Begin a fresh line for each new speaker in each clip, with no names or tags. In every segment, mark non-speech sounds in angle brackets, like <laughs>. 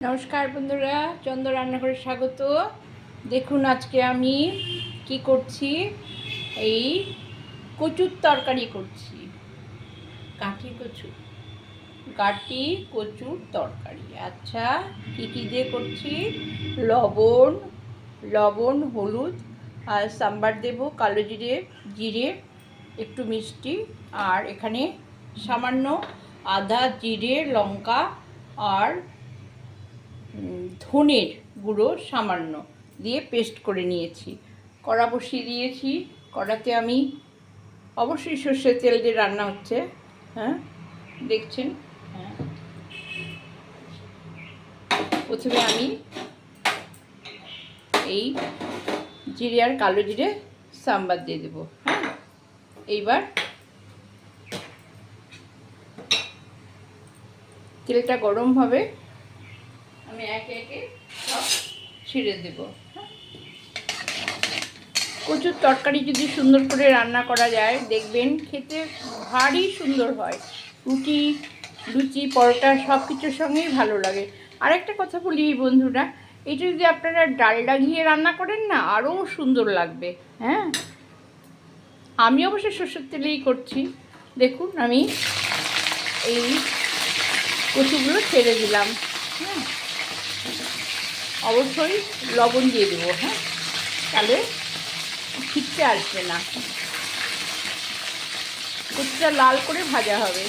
নমস্কার বন্ধুরা, চন্দ্র রান্নাঘরে স্বাগত। দেখুন আজকে আমি কি করছি? এই কচুর তরকারি করছি। কাঠি কচু। কাঠি কচুর তরকারি। আচ্ছা কী কী দিয়ে করছি? লবণ লবণ, হলুদ আর সাম্বার দেব, কালো জিরে জিরে, একটু মিষ্টি আর এখানে সামান্য আদা, জিরে, লঙ্কা আর ধনের গুঁড়ো সামান্য দিয়ে পেস্ট করে নিয়েছি। কড়া বসিয়ে দিয়েছি। কড়াতে আমি অবশ্যই সর্ষের তেল দিয়ে রান্না হচ্ছে। হ্যাঁ দেখছেন? হ্যাঁ। প্রথমে আমি এই জিরে আর কালো জিরে সাম্বার দিয়ে দেবো। হ্যাঁ এইবার তেলটা গরম হবে। আমি একে একে সব ছিঁড়ে দেব? কচুর তরকারি যদি সুন্দর করে রান্না করা যায়, দেখবেন খেতে ভারী সুন্দর হয়। রুটি, লুচি, পরোটা সব কিছুর সঙ্গেই ভালো লাগে। আরেকটা কথা বলি বন্ধুরা, এটা যদি আপনারা ডালডা ঘিয়ে রান্না করেন না, আরও সুন্দর লাগবে হ্যাঁ? আমি অবশ্য সর্ষের তেলেই করছি। দেখুন, আমি এই কচুগুলো ছেড়ে দিলাম হ্যাঁ? অবশ্যই লবণ দিয়ে দেবো হ্যাঁ? তাহলে ছিটতে আসবে না। কচুটা লাল করে ভাজা হবে।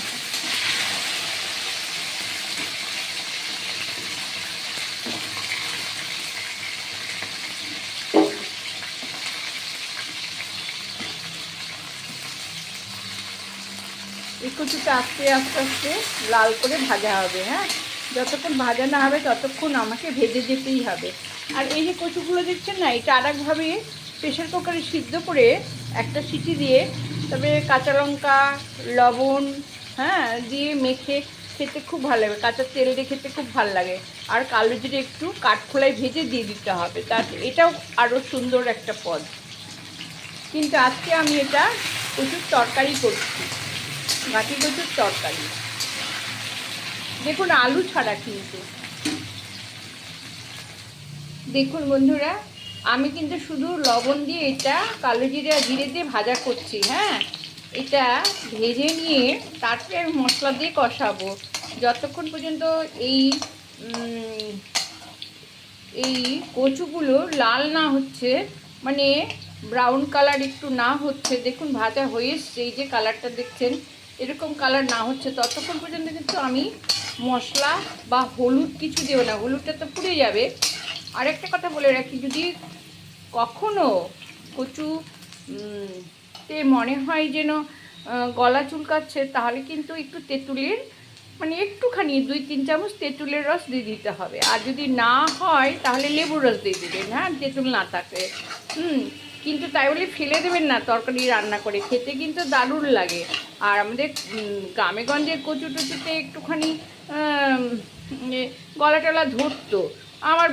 এই কচুটা আস্তে আস্তে আস্তে লাল করে ভাজা হবে হ্যাঁ? যতক্ষণ ভাজা না হবে ততক্ষণ আমাকে ভেজে যেতেই হবে। আর এই যে কচুগুলো দেখছেন না, এটা আরেকভাবে প্রেশার কুকারে সিদ্ধ করে একটা সিটি দিয়ে তবে কাঁচা লঙ্কা, লবণ হ্যাঁ দিয়ে মেখে খেতে খুব ভালো লাগে। কাঁচা তেল দিয়ে খেতে খুব ভালো লাগে। আর কালো জিরে একটু কাঠখোলায় ভেজে দিয়ে দিতে হবে। তার এটাও আরও সুন্দর একটা পদ। কিন্তু আজকে আমি এটা প্রচুর তরকারি করছি। গাঠি কচুর তরকারি। দেখুন, আলু ছাড়া কিন্তু। দেখুন বন্ধুরা, আমি কিন্তু শুধু লবণ দিয়ে এটা কালো জিরে জিরে দিয়ে ভাজা করছি হ্যাঁ? এটা ভেজে নিয়ে তারপরে আমি মশলা দিয়ে কষাবো। যতক্ষণ পর্যন্ত এই এই কচুগুলো লাল না হচ্ছে মানে ব্রাউন কালার একটু না হচ্ছে, দেখুন ভাজা হয়ে এসছে, এই যে কালারটা দেখছেন, এরকম কালার না হচ্ছে, ততক্ষণ পর্যন্ত কিন্তু আমি মশলা বা হলুদ কিছু দেবো না, হলুদটা তো পুড়ে যাবে। আরেকটা কথা বলে রাখি, যদি কখনো কচু তে মনে হয় যেন গলা চুলকাচ্ছে, তাহলে কিন্তু একটু তেঁতুলের মানে একটুখানি, দুই, তিন চামচ তেঁতুলের রস দিয়ে দিতে হবে। আর যদি না হয়, তাহলে লেবুর রস দিয়ে দেবেন হ্যাঁ তেঁতুল না থাকে। হুম, কিন্তু তাই বলে ফেলে দেবেন না, তরকারি রান্না করে। খেতে কিন্তু দারুণ লাগে। আর আমাদের গ্রামেগঞ্জের গ্রামে কচু টচুতে একটুখানি গলা টলা ধরতো। আমার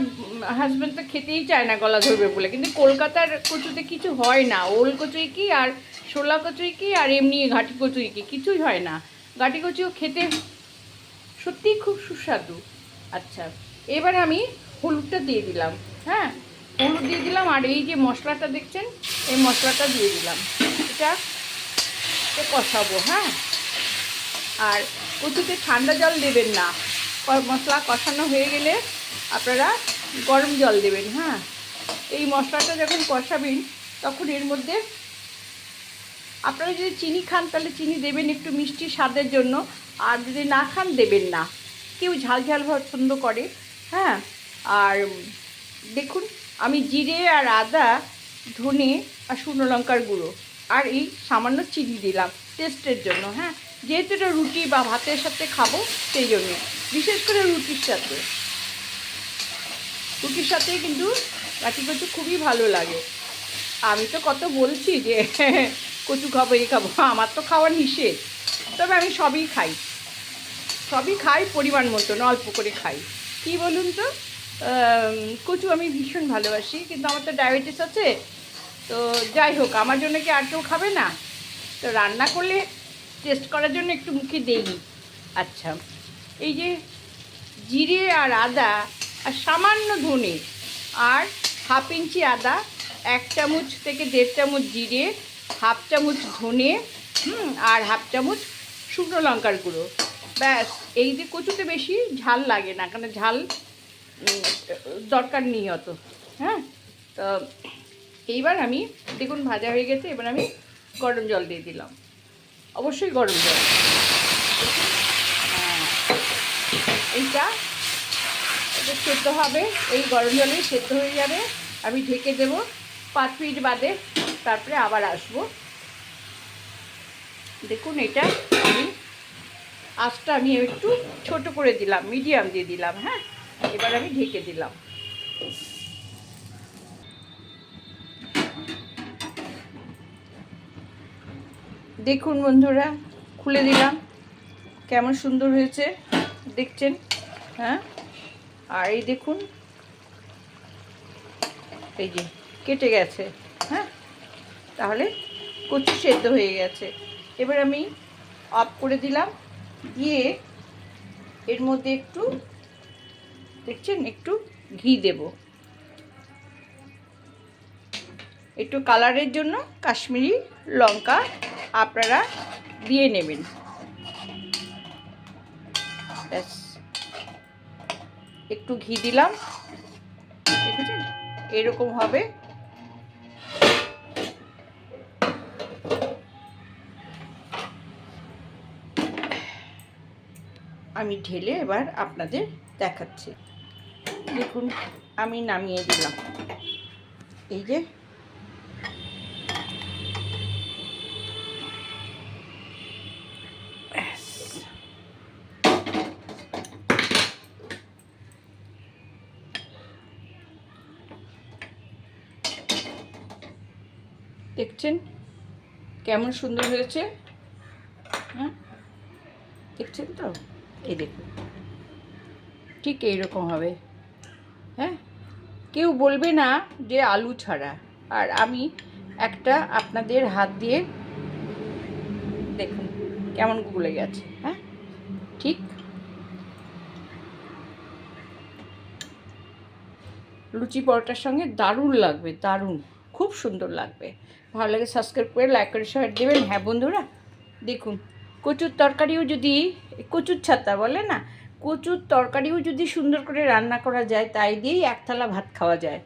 হাজব্যান্ড তো খেতেই চায় না গলা ধরবে বলে, কিন্তু কলকাতার কচুতে কিছু হয় না। ওল কচুই কি আর শোলা কচুই কি আর এমনি ঘাটি কচুই কি? কিছুই হয় না। ঘাটি কচু খেতে সত্যিই খুব সুস্বাদু। আচ্ছা এবার আমি হলুদটা দিয়ে দিলাম। হ্যাঁ হলুদ দিয়ে দিলাম আর এই যে মশলাটা দেখছেন, এই মশলাটা দিয়ে দিলাম। এটা কষাবো হ্যাঁ। আর কচুতে ঠান্ডা জল দেবেন না। মশলা কষানো হয়ে গেলে আপনারা গরম জল দেবেন হ্যাঁ? এই মশলাটা যখন কষাবেন, তখন এর মধ্যে আপনারা যদি চিনি খান, তাহলে চিনি দেবেন একটু মিষ্টি স্বাদের জন্য। আর যদি না খান, দেবেন না। কেউ ঝাল ঝাল পছন্দ করে হ্যাঁ? আর দেখুন, আমি জিরে আর আদা, ধনে আর শুকনো লঙ্কার গুঁড়ো, আর এই সামান্য চিনি দিলাম। টেস্টের জন্য হ্যাঁ? যেহেতু এটা রুটি বা ভাতের সাথে খাব, সেই জন্য। বিশেষ করে রুটির সাথে। রুটির সাথে কিন্তু কাটি কচু খুবই ভালো লাগে। আমি তো কত বলছি যে, <laughs> কচু খাব, এই খাব, আমার তো খাওয়া নিষেধ। তবে আমি সবই খাই। সবই খাই, পরিমাণ মতন, অল্প করে খাই। কি বলুন তো? কচু আমি ভীষণ ভালোবাসি, কিন্তু আমার তো ডায়াবেটিস আছে। তো যাই হোক, আমার জন্য কি আর কেউ খাবে না? তো রান্না করলে টেস্ট করার জন্য একটু মুখে দেই আচ্ছা এই যে জিরে আর আদা আর সামান্য ধনে আর হাফ ইঞ্চি আদা, এক চামচ থেকে দেড় চামচ জিরে, হাফ চামচ ধনে আর হাফ চামচ শুকনো লঙ্কার গুঁড়ো। ব্যাস, এই যে কচুতে বেশি ঝাল লাগে না কারণ ঝাল দরকার নেই অত হ্যাঁ? তো এইবার আমি, দেখুন ভাজা হয়ে গেছে, এবার আমি গরম জল দিয়ে দিলাম। অবশ্যই গরম জল। এইটা এটা সেদ্ধ হবে। এই গরম জলেই সেদ্ধ হয়ে যাবে। আমি ঢেকে দেব পাঁচ মিনিট বাদে। তারপরে আবার আসব। দেখুন এটা আমি আঁচটা আমি একটু ছোট করে দিলাম, মিডিয়াম দিয়ে দিলাম হ্যাঁ? এবার আমি ঢেকে দিলাম। দেখুন বন্ধুরা, খুলে দিলাম। কেমন সুন্দর হয়েছে, দেখছেন? হ্যাঁ? আর এই দেখুন, এই যে কেটে গেছে হ্যাঁ? তাহলে কচু সেদ্ধ হয়ে গেছে। এবার আমি অফ করে দিলাম, দিয়ে এর মধ্যে একটু, দেখছেন? একটু ঘি দেব। একটু কালারের জন্য কাশ্মীরি লঙ্কা আপনারা দিয়ে নেবেন। ব্যাস। একটু ঘি দিলাম। এরকম হবে। আমি ঢেলে এবার আপনাদের দেখাচ্ছি। দেখুন, আমি নামিয়ে দিলাম। এই যে দেখছেন? কেমন সুন্দর হয়েছে? হ্যাঁ? দেখছেন তো? এই দেখুন। ঠিক এইরকম হবে। হ্যাঁ? কেউ বলবে না যে আলু ছাড়া। আর আমি একটা আপনাদের হাত দিয়ে দেখুন কেমন গুলে গেছে। হ্যাঁ? ঠিক? লুচি পরোটার সঙ্গে দারুণ লাগবে, দারুণ। খুব সুন্দর লাগবে। ভালো লাগে সাবস্ক্রাইব করে লাইক করে শেয়ার দেবেন। হ্যাঁ বন্ধুরা, দেখুন, কচুর তরকারিও যদি, কচুর ছাতা বলে না, কচুর তরকারিও যদি সুন্দর করে রান্না করা যায়, তাই দিয়েই এক থালা ভাত খাওয়া যায়।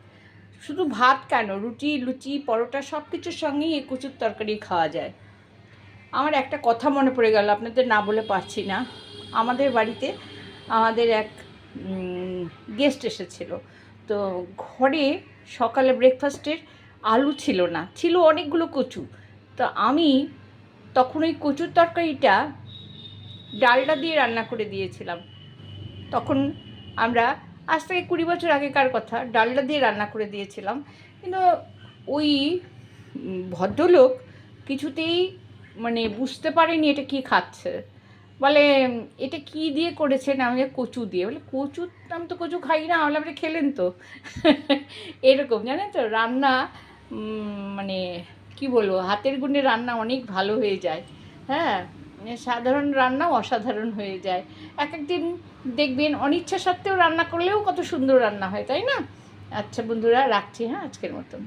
শুধু ভাত কেন? রুটি, লুচি, পরোটা সব কিছুর সঙ্গেই এই কচুর তরকারি খাওয়া যায়। আমার একটা কথা মনে পড়ে গেল, আপনাদের না বলে পারছি না। আমাদের বাড়িতে, আমাদের এক গেস্ট এসেছিল। তো ঘরে সকালে ব্রেকফাস্টের আলু ছিল না, ছিল অনেকগুলো কচু। তো আমি তখন ওই কচুর তরকারিটা ডালটা দিয়ে রান্না করে দিয়েছিলাম। তখন আমরা, আজ থেকে কুড়ি বছর আগেকার কথা ডালটা দিয়ে রান্না করে দিয়েছিলাম। কিন্তু ওই ভদ্রলোক কিছুতেই মানে বুঝতে পারেনি এটা কি খাচ্ছে। বলে, এটা কি দিয়ে করেছেন? আমি কচু দিয়ে। বলে কচু আমি তো কচু খাই না। বলে খেলেন তো? এরকম, জানেন তো? রান্না মানে কি বলব, হাতের গুণে রান্না অনেক ভালো হয়ে যায়। হ্যাঁ? মানে সাধারণ রান্নাও অসাধারণ হয়ে যায়। এক একদিন দেখবেন অনিচ্ছা সত্ত্বেও রান্না করলেও কত সুন্দর রান্না হয়, তাই না? আচ্ছা বন্ধুরা, রাখছি হ্যাঁ আজকের মতো